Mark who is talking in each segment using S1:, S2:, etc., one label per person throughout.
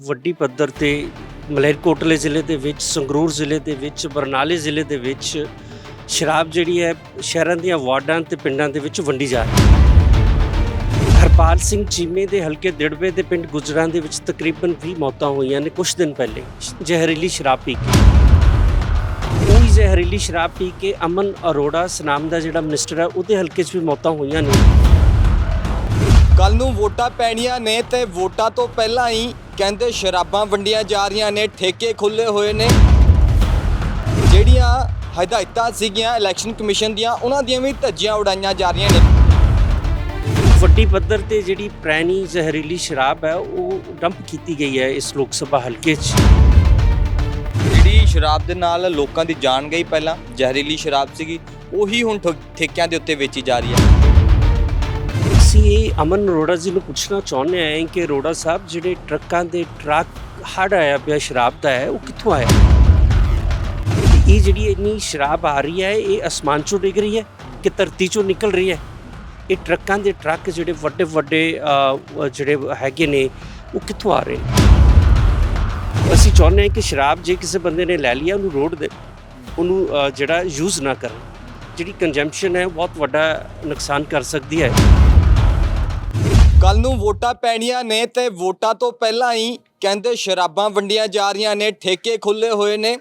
S1: ਵੱਡੀ ਪੱਧਰ ਤੇ ਮਲੇਰਕੋਟਲੇ ਜ਼ਿਲ੍ਹੇ ਦੇ ਵਿੱਚ, ਸੰਗਰੂਰ ਜ਼ਿਲ੍ਹੇ ਦੇ ਵਿੱਚ, ਬਰਨਾਲੇ ਜ਼ਿਲ੍ਹੇ ਦੇ ਵਿੱਚ ਸ਼ਰਾਬ ਜਿਹੜੀ ਹੈ ਸ਼ਹਿਰਾਂ ਦੀਆਂ ਵਾਰਡਾਂ ਤੇ ਪਿੰਡਾਂ ਦੇ ਵਿੱਚ ਵੰਡੀ ਜਾ ਰਹੀ ਹੈ। ਹਰਪਾਲ ਸਿੰਘ ਚੀਮੇ ਦੇ ਹਲਕੇ ਦਿੜਵੇ ਦੇ ਪਿੰਡ ਗੁਜਰਾਂ ਦੇ ਵਿੱਚ ਤਕਰੀਬਨ 20 ਮੌਤਾਂ ਹੋਈਆਂ ਨੇ ਕੁਝ ਦਿਨ ਪਹਿਲੇ, ਜ਼ਹਿਰੀਲੀ ਸ਼ਰਾਬ ਪੀ ਕੇ। ਉਹੀ ਜ਼ਹਿਰੀਲੀ ਸ਼ਰਾਬ ਪੀ ਕੇ ਅਮਨ ਅਰੋੜਾ, ਸਨਾਮ ਦਾ ਜਿਹੜਾ ਮਿਨਿਸਟਰ ਹੈ, ਉਹਦੇ ਹਲਕੇ 'ਚ ਵੀ ਮੌਤਾਂ ਹੋਈਆਂ ਨੇ।
S2: ਕੱਲ ਨੂੰ ਵੋਟਾਂ ਪੈਣੀਆਂ ਨੇ ਤੇ ਵੋਟਾਂ ਤੋਂ ਪਹਿਲਾਂ ਹੀ ਕਹਿੰਦੇ ਸ਼ਰਾਬਾਂ ਵੰਡੀਆਂ ਜਾ ਰਹੀਆਂ ਨੇ ਠੇਕੇ ਖੁੱਲੇ ਹੋਏ ਨੇ। ਜਿਹੜੀਆਂ ਹਦਾਇਤਾਂ ਸੀਗੀਆਂ ਇਲੈਕਸ਼ਨ ਕਮਿਸ਼ਨ ਦੀਆਂ ਉਹਨਾਂ ਦੀਆਂ ਵੀ ਧੱਜੀਆਂ ਉਡਾਈਆਂ ਜਾ ਰਹੀਆਂ ਨੇ।
S1: ਵੱਡੀ ਪੱਧਰ ਤੇ ਜਿਹੜੀ ਪੁਰਾਣੀ ਜ਼ਹਿਰੀਲੀ ਸ਼ਰਾਬ ਹੈ ਉਹ ਡੰਪ ਕੀਤੀ ਗਈ ਹੈ ਇਸ ਲੋਕ ਸਭਾ ਹਲਕੇ 'ਚ।
S2: ਜਿਹੜੀ ਸ਼ਰਾਬ ਦੇ ਨਾਲ ਲੋਕਾਂ ਦੀ ਜਾਨ ਗਈ ਪਹਿਲਾਂ ਜ਼ਹਿਰੀਲੀ ਸ਼ਰਾਬ ਸੀਗੀ ਉਹੀ ਹੁਣ ਠੇਕਿਆਂ ਦੇ ਉੱਤੇ ਵੇਚੀ ਜਾ ਰਹੀ ਹੈ।
S1: ਅਸੀਂ ਅਮਨ ਅਰੋੜਾ ਜੀ ਨੂੰ ਪੁੱਛਣਾ ਚਾਹੁੰਦੇ ਹਾਂ ਕਿ ਅਰੋੜਾ ਸਾਹਿਬ, ਜਿਹੜੇ ਟਰੱਕਾਂ ਦੇ ਟਰੱਕ ਹੜ ਆਇਆ ਪਿਆ, ਸ਼ਰਾਬ ਦਾ ਹੈ, ਉਹ ਕਿੱਥੋਂ ਆਇਆ? ਇਹ ਜਿਹੜੀ ਇੰਨੀ ਸ਼ਰਾਬ ਆ ਰਹੀ ਹੈ, ਇਹ ਅਸਮਾਨ ਚੋਂ ਡਿੱਗ ਰਹੀ ਹੈ ਕਿ ਧਰਤੀ ਚੋਂ ਨਿਕਲ ਰਹੀ ਹੈ? ਇਹ ਟਰੱਕਾਂ ਦੇ ਟਰੱਕ ਜਿਹੜੇ ਵੱਡੇ ਵੱਡੇ ਜਿਹੜੇ ਹੈਗੇ ਨੇ, ਉਹ ਕਿੱਥੋਂ ਆ ਰਹੇ ਅਸੀਂ ਚਾਹੁੰਦੇ ਹਾਂ ਕਿ ਸ਼ਰਾਬ ਜੇ ਕਿਸੇ ਬੰਦੇ ਨੇ ਲੈ ਲਿਆ ਉਹਨੂੰ ਰੋਡ ਦੇ, ਉਹਨੂੰ ਜਿਹੜਾ ਯੂਜ਼ ਨਾ ਕਰਨ। ਜਿਹੜੀ ਕੰਜੰਪਸ਼ਨ ਹੈ ਬਹੁਤ ਵੱਡਾ ਨੁਕਸਾਨ ਕਰ ਸਕਦੀ ਹੈ।
S2: ਕੱਲ ਨੂੰ ਵੋਟਾਂ ਪੈਣੀਆਂ ਨੇ ਤੇ ਵੋਟਾਂ ਤੋਂ ਪਹਿਲਾਂ ਹੀ ਕਹਿੰਦੇ ਸ਼ਰਾਬਾਂ ਵੰਡੀਆਂ ਜਾ ਰਹੀਆਂ ਨੇ, ਠੇਕੇ ਖੁੱਲੇ ਹੋਏ ਨੇ।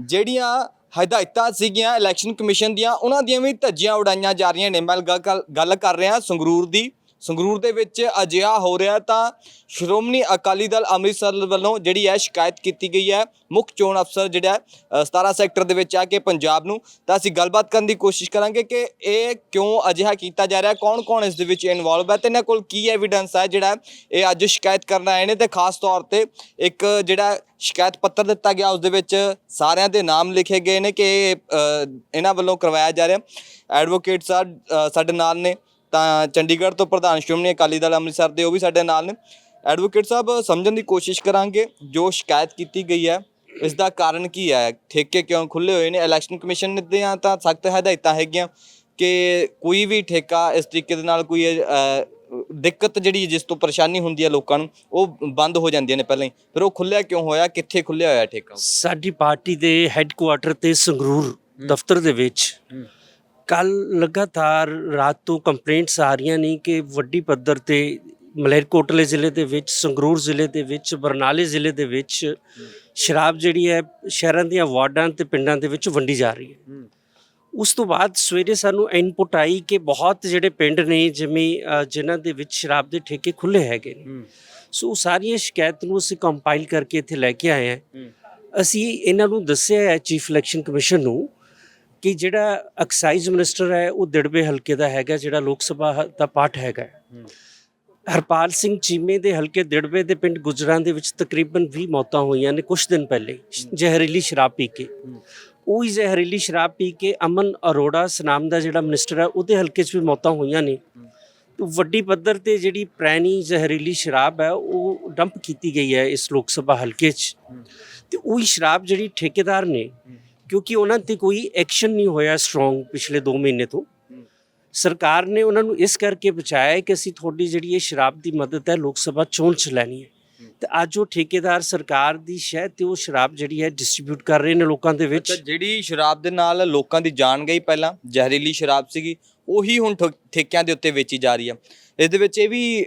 S2: ਜਿਹੜੀਆਂ ਹਦਾਇਤਾਂ ਸੀਗੀਆਂ ਇਲੈਕਸ਼ਨ ਕਮਿਸ਼ਨ ਦੀਆਂ, ਉਹਨਾਂ ਦੀਆਂ ਵੀ ਧੱਜੀਆਂ ਉਡਾਈਆਂ ਜਾ ਰਹੀਆਂ ਨੇ। ਮੈਂ ਗੱਲ- ਗੱਲ ਕਰ ਰਿਹਾ ਸੰਗਰੂਰ ਦੀ। ਸੰਗਰੂਰ ਦੇ ਵਿੱਚ ਅਜਿਹਾ ਹੋ ਰਿਹਾ ਤਾਂ ਸ਼੍ਰੋਮਣੀ ਅਕਾਲੀ ਦਲ ਅੰਮ੍ਰਿਤਸਰ ਵੱਲੋਂ ਜਿਹੜੀ ਹੈ ਸ਼ਿਕਾਇਤ ਕੀਤੀ ਗਈ ਹੈ। ਮੁੱਖ ਚੋਣ ਅਫਸਰ ਜਿਹੜਾ ਹੈ, 17 ਸੈਕਟਰ ਦੇ ਵਿੱਚ ਆ ਕੇ ਪੰਜਾਬ ਨੂੰ ਤਾਂ ਅਸੀਂ ਗੱਲਬਾਤ ਕਰਨ ਦੀ ਕੋਸ਼ਿਸ਼ ਕਰਾਂਗੇ ਕਿ ਇਹ ਕਿਉਂ ਅਜਿਹਾ ਕੀਤਾ ਜਾ ਰਿਹਾ ਕੌਣ-ਕੌਣ ਇਸ ਦੇ ਵਿੱਚ ਇਨਵੋਲਵ ਹੈ ਤੇ ਇਹਨਾਂ ਕੋਲ ਕੀ ਐਵੀਡੈਂਸ ਹੈ ਜਿਹੜਾ ਇਹ ਅੱਜ ਸ਼ਿਕਾਇਤ ਕਰਨ ਆਏ ਨੇ ਤੇ ਖਾਸ ਤੌਰ ਤੇ ਇੱਕ ਜਿਹੜਾ ਸ਼ਿਕਾਇਤ ਪੱਤਰ ਦਿੱਤਾ ਗਿਆ ਉਸ ਦੇ ਵਿੱਚ ਸਾਰਿਆਂ ਦੇ ਨਾਮ ਲਿਖੇ ਗਏ ਨੇ ਕਿ ਇਹਨਾਂ ਵੱਲੋਂ ਕਰਵਾਇਆ ਜਾ ਰਿਹਾ ਐਡਵੋਕੇਟ ਸਾਹਿਬ ਸਾਡੇ ਨਾਲ ਨੇ। ਤਾਂ ਚੰਡੀਗੜ੍ਹ ਤੋਂ ਪ੍ਰਧਾਨ ਸ਼੍ਰੋਮਣੀ ਅਕਾਲੀ ਦਲ ਅੰਮ੍ਰਿਤਸਰ ਦੇ ਉਹ ਵੀ ਸਾਡੇ ਨਾਲ ਨੇ। ਐਡਵੋਕੇਟ ਸਾਹਿਬ ਸਮਝਣ ਦੀ ਕੋਸ਼ਿਸ਼ ਕਰਾਂਗੇ ਜੋ ਸ਼ਿਕਾਇਤ ਕੀਤੀ ਗਈ ਹੈ। ਇਸ ਦਾ ਕਾਰਨ ਕੀ ਹੈ? ਠੇਕੇ ਕਿਉਂ ਖੁੱਲੇ ਹੋਏ ਨੇ? ਇਲੈਕਸ਼ਨ ਕਮਿਸ਼ਨ ਦੀਆਂ ਤਾਂ ਸਖਤ ਹਦਾਇਤਾਂ ਹੈਗੀਆਂ ਕਿ ਕੋਈ ਵੀ ਠੇਕਾ ਇਸ ਤਰੀਕੇ ਦੇ ਨਾਲ ਕੋਈ ਅ, ਦਿੱਕਤ ਜਿਹੜੀ ਜਿਸ ਤੋਂ ਪਰੇਸ਼ਾਨੀ ਹੁੰਦੀ ਹੈ ਲੋਕਾਂ ਨੂੰ ਉਹ ਬੰਦ ਹੋ ਜਾਂਦੀਆਂ ਨੇ ਪਹਿਲਾਂ ਹੀ। ਫਿਰ ਉਹ ਖੁੱਲਿਆ ਕਿਉਂ ਹੋਇਆ? ਕਿੱਥੇ ਖੁੱਲਿਆ ਹੋਇਆ ਠੇਕਾ?
S1: ਸਾਡੀ ਪਾਰਟੀ ਦੇ ਹੈੱਡਕੁਆਟਰ ਤੇ ਸੰਗਰੂਰ ਦਫ਼ਤਰ ਦੇ ਵਿੱਚ ਕੱਲ ਲਗਾਤਾਰ ਰਾਤ ਤੋਂ ਕੰਪਲੇਂਟਸ ਆ ਰਹੀਆਂ ਨੇ ਕਿ ਵੱਡੀ ਪੱਧਰ ਤੇ ਮਲੇਰਕੋਟਲੇ ਜ਼ਿਲ੍ਹੇ ਦੇ ਵਿੱਚ ਸੰਗਰੂਰ ਜ਼ਿਲ੍ਹੇ ਦੇ ਵਿੱਚ ਬਰਨਾਲੇ ਜ਼ਿਲ੍ਹੇ ਦੇ ਵਿੱਚ ਸ਼ਰਾਬ ਜਿਹੜੀ ਹੈ ਸ਼ਹਿਰਾਂ ਦੀਆਂ ਵਾਰਡਾਂ ਤੇ ਪਿੰਡਾਂ ਦੇ ਵਿੱਚ ਵੰਡੀ ਜਾ ਰਹੀ ਹੈ। ਉਸ ਤੋਂ ਬਾਅਦ ਸਵੇਰੇ ਸਾਨੂੰ ਇਨਪੁਟ ਆਈ ਕਿ ਬਹੁਤ ਜਿਹੜੇ ਪਿੰਡ ਨੇ ਜਿਵੇਂ ਜਿਨ੍ਹਾਂ ਦੇ ਵਿੱਚ ਸ਼ਰਾਬ ਦੇ ਠੇਕੇ ਖੁੱਲੇ ਹੈਗੇ ਨੇ। ਸੋ ਉਹ ਸਾਰੀਆਂ ਸ਼ਿਕਾਇਤ ਨੂੰ ਅਸੀਂ ਕੰਪਾਈਲ ਕਰਕੇ ਇੱਥੇ ਲੈ ਕੇ ਆਏ ਹਾਂ। ਅਸੀਂ ਇਹਨਾਂ ਨੂੰ ਦੱਸਿਆ ਹੈ ਚੀਫ ਇਲੈਕਸ਼ਨ ਕਮਿਸ਼ਨ ਨੂੰ ਕਿ ਜਿਹੜਾ ਐਕਸਾਈਜ਼ ਮਿਨਿਸਟਰ ਹੈ ਉਹ ਦਿੜਬੇ ਹਲਕੇ ਦਾ ਹੈਗਾ ਜਿਹੜਾ ਲੋਕ ਸਭਾ ਦਾ ਪਾਰਟ ਹੈਗਾ। ਹਰਪਾਲ ਸਿੰਘ ਚੀਮੇ ਦੇ ਹਲਕੇ ਦਿੜਬੇ ਦੇ ਪਿੰਡ ਗੁਜਰਾਂ ਦੇ ਵਿੱਚ ਤਕਰੀਬਨ 20 ਮੌਤਾਂ ਹੋਈਆਂ ਨੇ ਕੁਝ ਦਿਨ ਪਹਿਲੇ ਜ਼ਹਿਰੀਲੀ ਸ਼ਰਾਬ ਪੀ ਕੇ। ਉਹੀ ਜ਼ਹਿਰੀਲੀ ਸ਼ਰਾਬ ਪੀ ਕੇ ਅਮਨ ਅਰੋੜਾ ਸਨਾਮ ਦਾ ਜਿਹੜਾ ਮਿਨਿਸਟਰ ਹੈ ਉਹਦੇ ਹਲਕੇ 'ਚ ਵੀ ਮੌਤਾਂ ਹੋਈਆਂ ਨੇ। ਵੱਡੀ ਪੱਧਰ ਤੇ ਜਿਹੜੀ ਪੁਰਾਣੀ ਜ਼ਹਿਰੀਲੀ ਸ਼ਰਾਬ ਹੈ ਉਹ ਡੰਪ ਕੀਤੀ ਗਈ ਹੈ ਇਸ ਲੋਕ ਸਭਾ ਹਲਕੇ 'ਚ। ਤੇ ਉਹੀ ਸ਼ਰਾਬ ਜਿਹੜੀ ਠੇਕੇਦਾਰ ਨੇ ਕਿਉਂਕਿ ਉਹਨਾਂ ਤੇ ਕੋਈ ਐਕਸ਼ਨ ਨਹੀਂ ਹੋਇਆ ਸਟਰੋਂਗ ਪਿਛਲੇ 2 ਮਹੀਨੇ ਤੋਂ। ਸਰਕਾਰ ਨੇ ਉਹਨਾਂ ਨੂੰ ਇਸ ਕਰਕੇ ਬਚਾਇਆ ਕਿ ਅਸੀਂ ਤੁਹਾਡੀ ਜਿਹੜੀ ਇਹ ਸ਼ਰਾਬ ਦੀ ਮਦਦ ਹੈ ਲੋਕ ਸਭਾ ਚੋਣ ਚ ਲੈਣੀ ਹੈ। ਤੇ ਅੱਜ ਉਹ ਠੇਕੇਦਾਰ ਸਰਕਾਰ ਦੀ ਸ਼ਹਿ ਤੇ ਉਹ ਸ਼ਰਾਬ ਜਿਹੜੀ ਹੈ ਡਿਸਟ੍ਰੀਬਿਊਟ ਕਰ ਰਹੇ ਨੇ ਲੋਕਾਂ ਦੇ ਵਿੱਚ।
S2: ਜਿਹੜੀ ਸ਼ਰਾਬ ਦੇ ਨਾਲ ਲੋਕਾਂ ਦੀ ਜਾਨ ਗਈ ਪਹਿਲਾਂ, ਜ਼ਹਿਰੀਲੀ ਸ਼ਰਾਬ ਸੀਗੀ, ਉਹੀ ਹੁਣ ਠ- ਠੇਕਿਆਂ ਦੇ ਉੱਤੇ ਵੇਚੀ ਜਾ ਰਹੀ ਹੈ। ਇਸ ਦੇ ਵਿੱਚ ਇਹ ਵੀ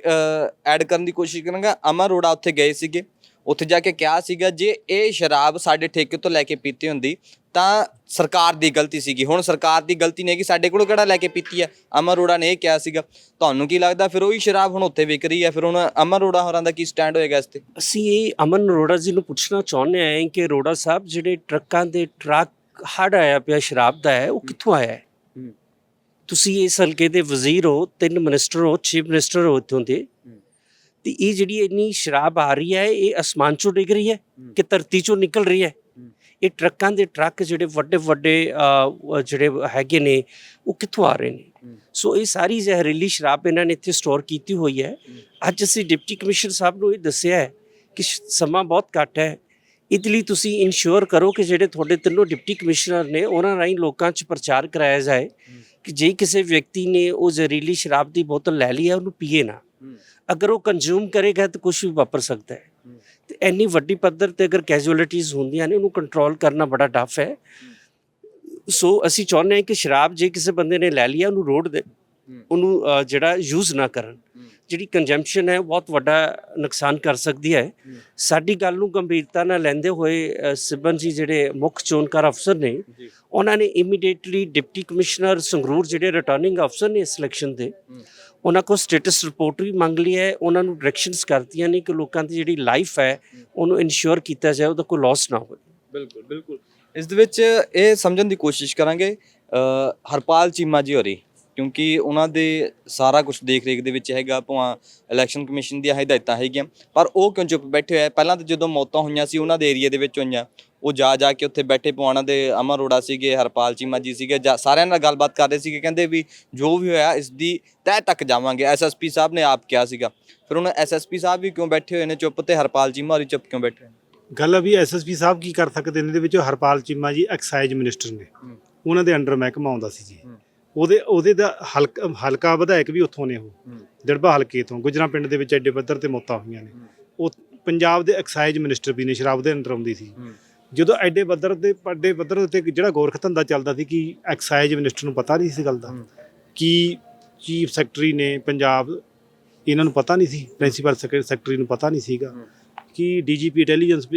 S2: ਐਡ ਕਰਨ ਦੀ ਕੋਸ਼ਿਸ਼ ਕਰਾਂਗਾ। ਅਮਰ ਰੋੜਾ ਉੱਥੇ ਗਏ ਸੀਗੇ। ਉੱਥੇ ਜਾ ਕੇ ਕਿਹਾ ਸੀਗਾ ਜੇ ਇਹ ਸ਼ਰਾਬ ਸਾਡੇ ਠੇਕੇ ਤੋਂ ਲੈ ਕੇ ਪੀਤੀ ਹੁੰਦੀ ਤਾਂ ਸਰਕਾਰ ਦੀ ਗਲਤੀ ਸੀਗੀ। ਹੁਣ ਸਰਕਾਰ ਦੀ ਗਲਤੀ ਨਹੀਂ ਕਿ ਸਾਡੇ ਕੋਲੋਂ ਕਿਹੜਾ ਲੈ ਕੇ ਪੀਤੀ ਹੈ? ਅਮਰ ਰੋੜਾ ਨੇ ਇਹ ਕਿਹਾ ਸੀਗਾ। ਤੁਹਾਨੂੰ ਕੀ ਲੱਗਦਾ ਫਿਰ ਉਹੀ ਸ਼ਰਾਬ ਹੁਣ ਉੱਥੇ ਵਿਕ ਰਹੀ ਹੈ? ਫਿਰ ਹੁਣ ਅਮਰ ਰੋੜਾ ਹੋਰਾਂ ਦਾ ਕੀ ਸਟੈਂਡ ਹੋਏਗਾ ਇਸ ਤੇ?
S1: ਅਸੀਂ ਇਹ ਅਮਨ ਅਰੋੜਾ ਜੀ ਨੂੰ ਪੁੱਛਣਾ ਚਾਹੁੰਦੇ ਹਾਂ ਕਿ ਅਰੋੜਾ ਸਾਹਿਬ ਜਿਹੜੇ ਟਰੱਕਾਂ ਦੇ ਟਰੱਕ ਹੜ ਆਇਆ ਪਿਆ ਸ਼ਰਾਬ ਦਾ ਹੈ ਉਹ ਕਿੱਥੋਂ ਆਇਆ ਹੈ?
S2: ਹੂੰ।
S1: ਤੁਸੀਂ ਇਸ ਹਲਕੇ ਦੇ ਵਜ਼ੀਰ ਹੋ ਤਿੰਨ ਮਿਨਿਸਟਰ ਹੋ ਚੀਫ ਮਿਨਿਸਟਰ ਹੋ ਇੱਥੋਂ ਦੇ। ਤੇ ਇਹ ਜਿਹੜੀ ਇੰਨੀ ਸ਼ਰਾਬ ਆ ਰਹੀ ਹੈ ਇਹ ਅਸਮਾਨ ਚੋਂ ਡਿੱਗ ਰਹੀ ਹੈ ਕਿ ਧਰਤੀ ਚੋਂ ਨਿਕਲ ਰਹੀ ਹੈ। ਇਹ ਟਰੱਕਾਂ ਦੇ ਟਰੱਕ ਜਿਹੜੇ ਵੱਡੇ ਵੱਡੇ ਜਿਹੜੇ ਹੈਗੇ ਨੇ ਉਹ ਕਿੱਥੋਂ ਆ ਰਹੇ ਨੇ? ਸੋ ਇਹ ਸਾਰੀ ਜ਼ਹਿਰੀਲੀ ਸ਼ਰਾਬ ਇਹਨਾਂ ਨੇ ਇੱਥੇ ਸਟੋਰ ਕੀਤੀ ਹੋਈ ਹੈ। ਅੱਜ ਅਸੀਂ ਡਿਪਟੀ ਕਮਿਸ਼ਨਰ ਸਾਹਿਬ ਨੂੰ ਇਹ ਦੱਸਿਆ ਹੈ ਕਿ ਸਮਾਂ ਬਹੁਤ ਘੱਟ ਹੈ। ਇਹਦੇ ਲਈ ਤੁਸੀਂ ਇਨਸ਼ੋਰ ਕਰੋ ਕਿ ਜਿਹੜੇ ਤੁਹਾਡੇ ਤਿੰਨੋਂ ਡਿਪਟੀ ਕਮਿਸ਼ਨਰ ਨੇ ਉਹਨਾਂ ਰਾਹੀਂ ਲੋਕਾਂ 'ਚ ਪ੍ਰਚਾਰ ਕਰਾਇਆ ਜਾਏ ਕਿ ਜੇ ਕਿਸੇ ਵਿਅਕਤੀ ਨੇ ਉਹ ਜ਼ਹਿਰੀਲੀ ਸ਼ਰਾਬ ਦੀ ਬੋਤਲ ਲੈ ਲਈ ਹੈ ਉਹਨੂੰ ਪੀਏ ਨਾ। ਅਗਰ ਉਹ ਕੰਜ਼ਿਊਮ ਕਰੇਗਾ ਤਾਂ ਕੁਝ ਵੀ ਵਾਪਰ ਸਕਦਾ ਹੈ। ਤੇ ਇੰਨੀ ਵੱਡੀ ਪੱਧਰ ਤੇ ਅਗਰ ਕੈਜੁਅਲਿਟੀਜ਼ ਹੁੰਦੀਆਂ ਨੇ ਉਹਨੂੰ ਕੰਟਰੋਲ ਕਰਨਾ ਬੜਾ ਟਫ ਹੈ। ਸੋ ਅਸੀਂ ਚਾਹੁੰਦੇ ਹਾਂ ਕਿ ਸ਼ਰਾਬ ਜੇ ਕਿਸੇ ਬੰਦੇ ਨੇ ਲੈ ਲਿਆ ਉਹਨੂੰ ਰੋਡ ਦੇ ਉਹਨੂੰ ਜਿਹੜਾ ਯੂਜ਼ ਨਾ ਕਰਨ। ਜਿਹੜੀ ਕੰਜੰਪਸ਼ਨ ਹੈ ਬਹੁਤ ਵੱਡਾ ਨੁਕਸਾਨ ਕਰ ਸਕਦੀ ਹੈ। ਸਾਡੀ ਗੱਲ ਨੂੰ ਗੰਭੀਰਤਾ ਨਾਲ ਲੈਂਦੇ ਹੋਏ ਸਿਬਨ ਜੀ ਜਿਹੜੇ ਮੁੱਖ ਚੋਣਕਾਰ ਅਫਸਰ ਨੇ। ਉਹਨਾਂ ਨੇ ਇਮੀਡੀਏਟਲੀ ਡਿਪਟੀ ਕਮਿਸ਼ਨਰ ਸੰਗਰੂਰ ਜਿਹੜੇ ਰਿਟਰਨਿੰਗ ਅਫਸਰ ਨੇ ਇਸ ਇਲੈਕਸ਼ਨ ਦੇ ਉਹਨਾਂ ਕੋਲ ਸਟੇਟਸ ਰਿਪੋਰਟ ਵੀ ਮੰਗ ਲਈ ਹੈ, ਉਹਨਾਂ ਨੂੰ ਡਾਇਰੈਕਸ਼ਨਸ ਕਰਤੀਆਂ ਨੇ ਕਿ ਲੋਕਾਂ ਦੀ ਜਿਹੜੀ ਲਾਈਫ ਹੈ, ਉਹਨੂੰ ਇਨਸ਼ੋਰ ਕੀਤਾ ਜਾਏ, ਉਹਦਾ ਕੋਈ ਲਾਸ ਨਾ ਹੋਵੇ।
S2: ਬਿਲਕੁਲ ਬਿਲਕੁਲ। ਇਸ ਦੇ ਵਿੱਚ ਇਹ ਸਮਝਣ ਦੀ ਕੋਸ਼ਿਸ਼ ਕਰਾਂਗੇ ਹਰਪਾਲ ਚੀਮਾ ਜੀ ਹੋਰੀ, ਕਿਉਂਕਿ ਉਹਨਾਂ ਦੇ ਸਾਰਾ ਕੁਝ ਦੇਖ ਰੇਖ ਦੇ ਵਿੱਚ ਹੈਗਾ, ਭਾਵੇਂ ਇਲੈਕਸ਼ਨ ਕਮਿਸ਼ਨ ਦੀਆਂ ਹਦਾਇਤਾਂ ਹੈਗੀਆਂ, ਪਰ ਉਹ ਕਿਉਂ ਚੁੱਪ ਬੈਠੇ ਹੋਏ ਪਹਿਲਾਂ ਤਾਂ ਜਦੋਂ ਮੌਤਾਂ ਹੋਈਆਂ ਸੀ, ਉਹਨਾਂ ਦੇ ਏਰੀਆ ਦੇ ਵਿੱਚ ਹੋਈਆਂ ਉਹ ਜਾ ਜਾ ਕੇ ਉੱਥੇ ਬੈਠੇ ਪਵਾਣਾ ਦੇ ਅਮਰ ਅਰੋੜਾ ਸੀਗੇ ਹਰਪਾਲ ਚੀਮਾ ਜੀ ਸੀਗੇ ਜਾ- ਸਾਰਿਆਂ ਨਾਲ ਗੱਲਬਾਤ ਕਰਦੇ ਸੀਗੇ ਕਹਿੰਦੇ ਵੀ ਜੋ ਵੀ ਹੋਇਆ ਇਸ ਦੀ ਤਹਿ ਤੱਕ ਜਾਵਾਂਗੇ ਐਸਐਸਪੀ ਸਾਹਿਬ ਨੇ ਆਪ ਕਿਹਾ ਸੀਗਾ ਫਿਰ ਹੁਣ ਐਸਐਸਪੀ ਸਾਹਿਬ ਵੀ ਕਿਉਂ ਬੈਠੇ ਹੋਏ ਨੇ ਚੁੱਪ ਤੇ ਹਰਪਾਲ ਚੀਮਾ ਹੋਰੀ ਚੁੱਪ ਕਿਉਂ ਬੈਠੇ ਹੋਏ ਨੇ
S3: ਗੱਲ ਆ ਵੀ ਐਸਐਸਪੀ ਸਾਹਿਬ ਕੀ ਕਰ ਸਕਦੇ ਨੇ ਇਹਦੇ ਵਿੱਚ ਹਰਪਾਲ ਚੀਮਾ ਜੀ ਐਕਸਾਈਜ਼ ਮਿਨਿਸਟਰ ਨੇ
S2: ਹੂੰ।
S3: ਉਹਨਾਂ ਦੇ ਅੰਡਰ ਮਹਿਕਮਾ ਆਉਂਦਾ ਸੀ ਜੀ
S2: ਹੂੰ।
S3: ਉਹਦੇ ਉਹਦੇ ਦਾ ਹਲਕਾ ਹਲਕਾ ਵਿਧਾਇਕ ਵੀ ਉੱਥੋਂ ਨੇ ਉਹ
S2: ਹੂੰ।
S3: ਦਿੜਬਾ ਹਲਕੇ ਤੋਂ ਗੁਜਰਾ ਪਿੰਡ ਦੇ ਵਿੱਚ ਐਡੇ ਪੱਧਰ ਤੇ ਮੌਤਾਂ ਹੋਈਆਂ ਨੇ
S2: ਹੂੰ।
S3: ਉਹ ਪੰਜਾਬ ਦੇ ਐਕਸਾਈਜ਼ ਮਿਨਿਸਟਰ ਵੀ ਨੇ ਸ਼ਰਾਬ ਦੇ ਅੰਡਰ ਆਉਂਦੀ ਸੀ
S2: ਹੂੰ।
S3: ਜਦੋਂ ਐਡੇ ਪੱਧਰ ਤੇ ਵੱਡੇ ਪੱਧਰ ਉੱਤੇ ਜਿਹੜਾ ਗੋਰਖ ਧੰਦਾ ਚੱਲਦਾ ਸੀ ਕਿ ਐਕਸਾਈਜ਼ ਮਿਨਿਸਟਰ ਨੂੰ ਪਤਾ ਨਹੀਂ ਸੀ ਗੱਲ ਦਾ। ਕਿ ਚੀਫ ਸੈਕਟਰੀ ਨੇ ਪੰਜਾਬ ਇਹਨਾਂ ਨੂੰ ਪਤਾ ਨਹੀਂ ਸੀ ਪ੍ਰਿੰਸੀਪਲ ਸੈਕਟਰੀ ਨੂੰ ਪਤਾ ਨਹੀਂ ਸੀਗਾ। ਕਿ ਡੀਜੀਪੀ ਇੰਟੈਲੀਜੈਂਸ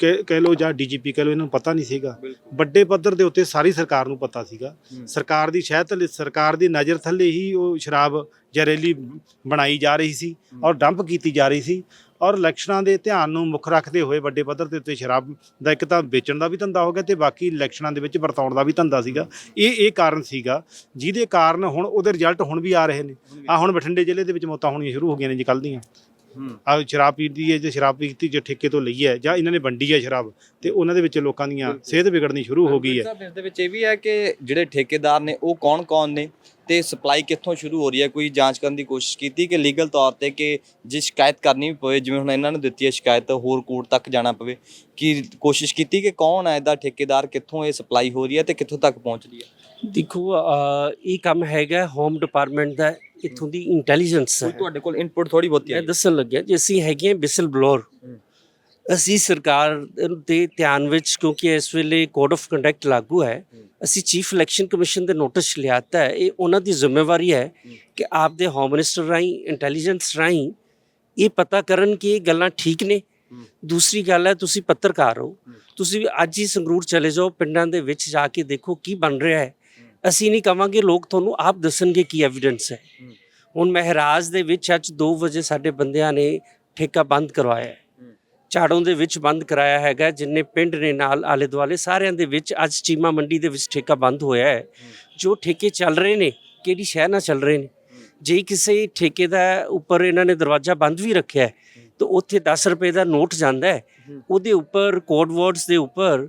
S3: ਕਹਿ ਲਓ ਜਾਂ ਡੀਜੀਪੀ ਕਹਿ ਲਓ ਇਹਨਾਂ ਨੂੰ ਪਤਾ ਨਹੀਂ ਸੀਗਾ ਵੱਡੇ ਪੱਧਰ ਦੇ ਉੱਤੇ ਸਾਰੀ ਸਰਕਾਰ ਨੂੰ ਪਤਾ ਸੀਗਾ। ਸਰਕਾਰ ਦੀ ਸ਼ਹਿ ਥੱਲੇ ਸਰਕਾਰ ਦੀ ਨਜ਼ਰ ਥੱਲੇ ਹੀ ਉਹ ਸ਼ਰਾਬ ਜ਼ਹਿਰੀਲੀ ਬਣਾਈ ਜਾ ਰਹੀ ਸੀ। ਔਰ ਡੰਪ ਕੀਤੀ ਜਾ ਰਹੀ ਸੀ ਔਰ ਇਲੈਕਸ਼ਨਾਂ ਦੇ ਧਿਆਨ ਨੂੰ ਮੁੱਖ ਰੱਖਦੇ ਹੋਏ ਵੱਡੇ ਪੱਧਰ ਦੇ ਉੱਤੇ ਸ਼ਰਾਬ ਦਾ ਇੱਕ ਤਾਂ ਵੇਚਣ ਦਾ ਵੀ ਧੰਦਾ ਹੋ ਗਿਆ ਤੇ ਬਾਕੀ ਇਲੈਕਸ਼ਨਾਂ ਦੇ ਵਿੱਚ ਵਰਤਾਉਣ ਦਾ ਵੀ ਧੰਦਾ ਸੀਗਾ। ਇਹ ਇਹ ਕਾਰਨ ਸੀਗਾ, ਜਿਹਦੇ ਕਾਰਨ ਹੁਣ ਉਹਦੇ ਰਿਜ਼ਲਟ ਹੁਣ ਵੀ ਆ ਰਹੇ ਨੇ। ਆ ਹੁਣ ਬਠਿੰਡੇ ਜ਼ਿਲ੍ਹੇ ਦੇ ਵਿੱਚ ਮੌਤਾਂ ਹੋਣੀਆਂ ਸ਼ੁਰੂ ਹੋ ਗਈਆਂ ਨੇ ਜੀ ਕੱਲ੍ਹ ਦੀਆਂ। ਆ ਸ਼ਰਾਬ ਪੀਤੀ ਹੈ ਜੇ ਸ਼ਰਾਬ ਪੀਤੀ ਜੇ ਠੇਕੇ ਤੋਂ ਲਈ ਹੈ ਜਾਂ ਇਹਨਾਂ ਨੇ ਵੰਡੀ ਹੈ ਸ਼ਰਾਬ ਤੇ ਉਹਨਾਂ ਦੇ ਵਿੱਚ ਲੋਕਾਂ ਦੀਆਂ ਸਿਹਤ ਵਿਗੜਨੀ ਸ਼ੁਰੂ ਹੋ ਗਈ ਹੈ।
S2: ਸਾਹਿਬ ਇਸ ਦੇ ਵਿੱਚ ਇਹ ਵੀ ਹੈ ਕਿ ਜਿਹੜੇ ਠੇਕੇਦਾਰ ਨੇ ਉਹ ਕੌਣ-ਕੌਣ ਨੇ ਤੇ ਸਪਲਾਈ ਕਿੱਥੋਂ ਸ਼ੁਰੂ ਹੋ ਰਹੀ ਹੈ? ਕੋਈ ਜਾਂਚ ਕਰਨ ਦੀ ਕੋਸ਼ਿਸ਼ ਕੀਤੀ ਕਿ ਲੀਗਲ ਤੌਰ ਤੇ ਕਿ ਜੇ ਸ਼ਿਕਾਇਤ ਕਰਨੀ ਵੀ ਪਵੇ ਜਿਵੇਂ ਹੁਣ ਇਹਨਾਂ ਨੂੰ ਦਿੱਤੀ ਹੈ ਸ਼ਿਕਾਇਤ ਹੋਰ ਕੋਰਟ ਤੱਕ ਜਾਣਾ ਪਵੇ ਕਿ ਕੋਸ਼ਿਸ਼ ਕੀਤੀ ਕਿ ਕੌਣ ਹੈ ਇਹਦਾ ਠੇਕੇਦਾਰ ਕਿੱਥੋਂ ਇਹ ਸਪਲਾਈ ਹੋ ਰਹੀ ਹੈ ਤੇ ਕਿੱਥੋਂ ਤੱਕ ਪਹੁੰਚ ਰਹੀ ਹੈ?
S1: ਦੇਖੋ ਇਹ ਕੰਮ ਹੈਗਾ ਹੋਮ ਡਿਪਾਰਟਮੈਂਟ ਦਾ ਇੱਥੋਂ ਦੀ ਇੰਟੈਲੀਜੈਂਸ ਹੈ
S2: ਤੁਹਾਡੇ ਕੋਲ ਇਨਪੁਟ ਥੋੜੀ ਬਹੁਤੀ
S1: ਮੈਂ
S2: ਹੈ
S1: ਦੱਸਣ ਲੱਗਿਆ ਜੇ ਅਸੀਂ ਹੈਗੇ ਬਿਸਲ ਬਲੋਰ। ਅਸੀਂ ਸਰਕਾਰ ਦੇ ਧਿਆਨ ਵਿੱਚ ਕਿਉਂਕਿ ਇਸ ਵੇਲੇ ਕੋਡ ਆਫ ਕੰਡਕਟ ਲਾਗੂ ਹੈ। ਅਸੀਂ ਚੀਫ ਇਲੈਕਸ਼ਨ ਕਮਿਸ਼ਨ ਦੇ ਨੋਟਿਸ ਲਿਆਤਾ ਹੈ ਇਹ ਉਹਨਾਂ ਦੀ ਜ਼ਿੰਮੇਵਾਰੀ ਹੈ। ਕਿ ਆਪ ਦੇ ਹੋਮ ਮਿਨਿਸਟਰ ਰਾਹੀਂ ਇੰਟੈਲੀਜੈਂਸ ਰਾਹੀਂ ਇਹ ਪਤਾ ਕਰਨ ਕਿ ਇਹ ਗੱਲਾਂ ਠੀਕ ਨੇ। ਦੂਸਰੀ ਗੱਲ ਹੈ ਤੁਸੀਂ ਪੱਤਰਕਾਰ ਹੋ
S2: ਹੂੰ।
S1: ਤੁਸੀਂ ਵੀ ਅੱਜ ਹੀ ਸੰਗਰੂਰ ਚਲੇ ਜਾਓ ਪਿੰਡਾਂ ਦੇ ਵਿੱਚ ਜਾ ਕੇ ਦੇਖੋ ਕੀ ਬਣ ਰਿਹਾ ਹੈ ਅਸੀਂ ਨਹੀਂ ਕਵਾਂਗੇ ਲੋਕ ਤੁਹਾਨੂੰ ਆਪ ਦੱਸਣਗੇ ਕੀ ਐਵੀਡੈਂਸ ਹੈ। ਹੁਣ ਮਹਿਰਾਜ ਦੇ ਵਿੱਚ ਅੱਜ 2 ਵਜੇ ਸਾਡੇ ਬੰਦਿਆਂ ਨੇ ਠੇਕਾ ਬੰਦ ਕਰਵਾਇਆ ਹੈ। ਝਾੜੋਂ ਦੇ ਵਿੱਚ ਬੰਦ ਕਰਾਇਆ ਹੈਗਾ ਜਿੰਨੇ ਪਿੰਡ ਨੇ ਨਾਲ ਆਲੇ ਦੁਆਲੇ ਸਾਰਿਆਂ ਦੇ ਵਿੱਚ ਅੱਜ ਚੀਮਾ ਮੰਡੀ ਦੇ ਵਿੱਚ ਠੇਕਾ ਬੰਦ ਹੋਇਆ ਹੈ। ਜੋ ਠੇਕੇ ਚੱਲ ਰਹੇ ਨੇ ਕਿਹੜੀ ਸ਼ਹਿਰ ਨਾਲ ਚੱਲ ਰਹੇ ਨੇ? ਜੇ ਕਿਸੇ ਠੇਕੇ ਦਾ ਉੱਪਰ ਇਹਨਾਂ ਨੇ ਦਰਵਾਜ਼ਾ ਬੰਦ ਵੀ ਰੱਖਿਆ ਹੈ ਤਾਂ ਉੱਥੇ 10 ਰੁਪਏ ਦਾ ਨੋਟ ਜਾਂਦਾ ਹੂੰ। ਉਹਦੇ ਉੱਪਰ ਕੋਡ ਵਰਡਸ ਦੇ ਉੱਪਰ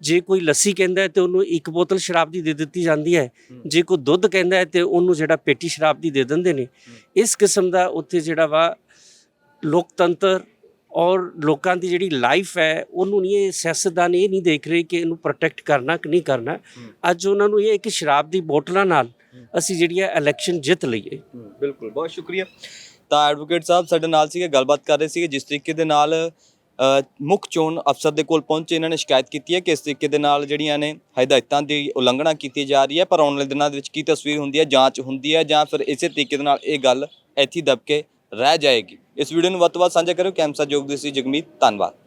S1: ਜੇ ਕੋਈ ਲੱਸੀ ਕਹਿੰਦਾ ਹੈ ਤੇ ਉਹਨੂੰ ਇੱਕ ਬੋਤਲ ਸ਼ਰਾਬ ਦੀ ਦੇ ਦਿੱਤੀ ਜਾਂਦੀ ਹੈ। ਜੇ ਕੋਈ ਦੁੱਧ ਕਹਿੰਦਾ ਹੈ ਤੇ ਉਹਨੂੰ ਜਿਹੜਾ ਪੇਟੀ ਸ਼ਰਾਬ ਦੀ ਦੇ ਦਿੰਦੇ ਨੇ। ਇਸ ਕਿਸਮ ਦਾ ਉੱਥੇ ਜਿਹੜਾ ਵਾ ਲੋਕਤੰਤਰ ਔਰ ਲੋਕਾਂ ਦੀ ਜਿਹੜੀ ਲਾਈਫ ਹੈ ਉਹਨੂੰ ਨਹੀਂ ਇਹ ਸਿਆਸਤਦਾਨ ਇਹ ਨਹੀਂ ਦੇਖ ਰਹੇ ਕਿ ਇਹਨੂੰ ਪ੍ਰੋਟੈਕਟ ਕਰਨਾ ਕਿ ਨਹੀਂ ਕਰਨਾ। ਅੱਜ ਉਹਨਾਂ ਨੂੰ ਇਹ ਹੈ ਕਿ ਸ਼ਰਾਬ ਦੀ ਬੋਤਲਾਂ ਨਾਲ ਅਸੀਂ ਜਿਹੜੀ ਹੈ ਇਲੈਕਸ਼ਨ ਜਿੱਤ ਲਈਏ।
S2: ਬਿਲਕੁਲ ਬਹੁਤ ਸ਼ੁਕਰੀਆ। ਤਾਂ ਐਡਵੋਕੇਟ ਸਾਹਿਬ ਸਾਡੇ ਨਾਲ ਸੀਗੇ ਗੱਲਬਾਤ ਕਰ ਰਹੇ ਸੀਗੇ ਜਿਸ ਤਰੀਕੇ ਦੇ ਨਾਲ ਮੁੱਖ ਚੋਣ ਅਫਸਰ ਦੇ ਕੋਲ ਪਹੁੰਚੇ, ਇਹਨਾਂ ਨੇ ਸ਼ਿਕਾਇਤ ਕੀਤੀ ਹੈ ਕਿ ਇਸ ਤਰੀਕੇ ਦੇ ਨਾਲ ਜਿਹੜੀਆਂ ਨੇ ਹਦਾਇਤਾਂ ਦੀ ਉਲੰਘਣਾ ਕੀਤੀ ਜਾ ਰਹੀ ਹੈ, ਪਰ ਆਉਣ ਵਾਲੇ ਦਿਨਾਂ ਦੇ ਵਿੱਚ ਕੀ ਤਸਵੀਰ ਹੁੰਦੀ ਹੈ, ਜਾਂਚ ਹੁੰਦੀ ਹੈ ਜਾਂ ਫਿਰ ਇਸੇ ਤਰੀਕੇ ਦੇ ਨਾਲ ਇਹ ਗੱਲ ਇੱਥੇ ਹੀ ਦਬ ਕੇ ਰਹਿ ਜਾਏਗੀ। ਇਸ ਵੀਡੀਓ ਨੂੰ ਵੱਧ ਤੋਂ ਵੱਧ ਸਾਂਝਾ ਕਰੋ ਕੈਮਸਾ ਜੋਗਦੀ ਸੀ ਜਗਮੀਤ ਧੰਨਵਾਦ।